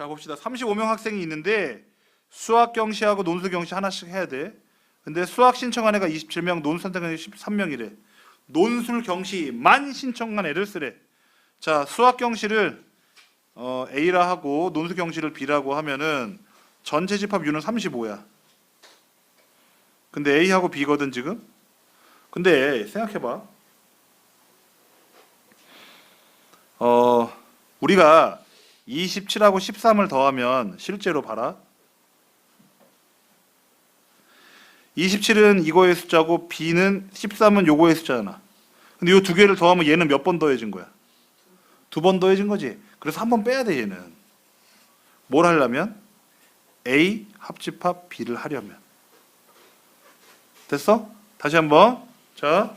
자 봅시다. 35명 학생이 있는데 수학 경시하고 논술 경시 하나씩 해야 돼. 근데 수학 신청한 애가 27명, 논술 선택한 애가 13명이래. 논술 경시만 신청한 애를 쓰래. 자 수학 경시를 어, A라 하고 논술 경시를 B라고 하면은 전체 집합 U는 35야. 근데 A하고 B거든 지금. 근데 생각해봐. 어 우리가 27하고 13을 더하면 실제로 봐라. 27은 이거의 숫자고 B는 13은 요거의 숫자잖아. 근데 이두 개를 더하면 얘는 몇 번 더해진 거야? 두 번 더해진 거지. 그래서 한 번 빼야 돼 얘는. 뭘 하려면 A 합집합 B를 하려면. 됐어? 다시 한번. 자,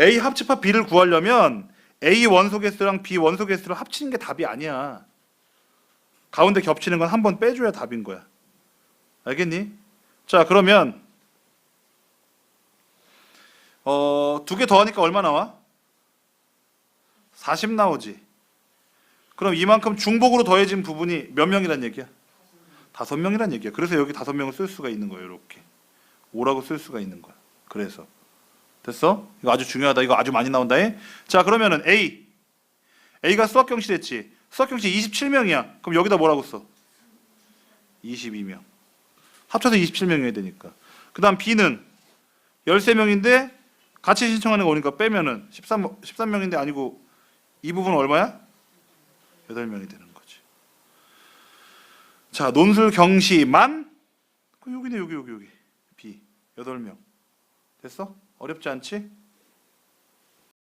A 합집합 B를 구하려면 A 원소 개수랑 B 원소 개수를 합치는 게 답이 아니야. 가운데 겹치는 건 한 번 빼줘야 답인 거야. 알겠니? 자, 그러면 어, 두 개 더하니까 얼마 나와? 40 나오지. 그럼 이만큼 중복으로 더해진 부분이 몇 명이란 얘기야? 다섯 명이란 얘기야. 그래서 여기 다섯 명을 쓸 수가 있는 거예요. 이렇게. 5라고 쓸 수가 있는 거야. 그래서 됐어? 이거 아주 중요하다. 이거 아주 많이 나온다. 에? 자, 그러면은 A. A가 수학 경시 했지. 수학 경시 27명이야. 그럼 여기다 뭐라고 써? 22명. 합쳐서 27명이어야 되니까. 그 다음 B는 13명인데 같이 신청하는 거 오니까 빼면은 13 13명인데 아니고 이 부분 얼마야? 8명이 되는 거지. 자, 논술 경시만 그 여기네 여기 여기 여기 B 8명. 됐어? 어렵지 않지?